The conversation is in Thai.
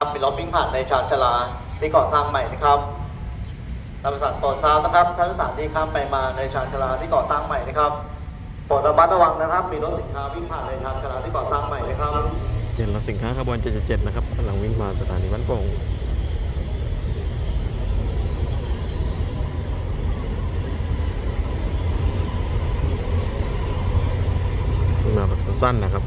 ครับมีรถวิ่งผ่านในชานชาลาที่ก่อสร้างใหม่นะครับท่านผู้สารโปรดทราบนะครับท่านผู้สารที่ข้ามไปมาในชานชาลาที่ก่อสร้างใหม่นะครับโปรดระมัดระวังนะครับ มีรถสินค้าวิ่งผ่านในชานชาลาที่ก่อสร้างใหม่นะครับเย็นรถสินค้าขบวน 777 นะครับกำลังวิ่งมาสถานีบ้านโป่งงมาแบบสั้นๆนะครับ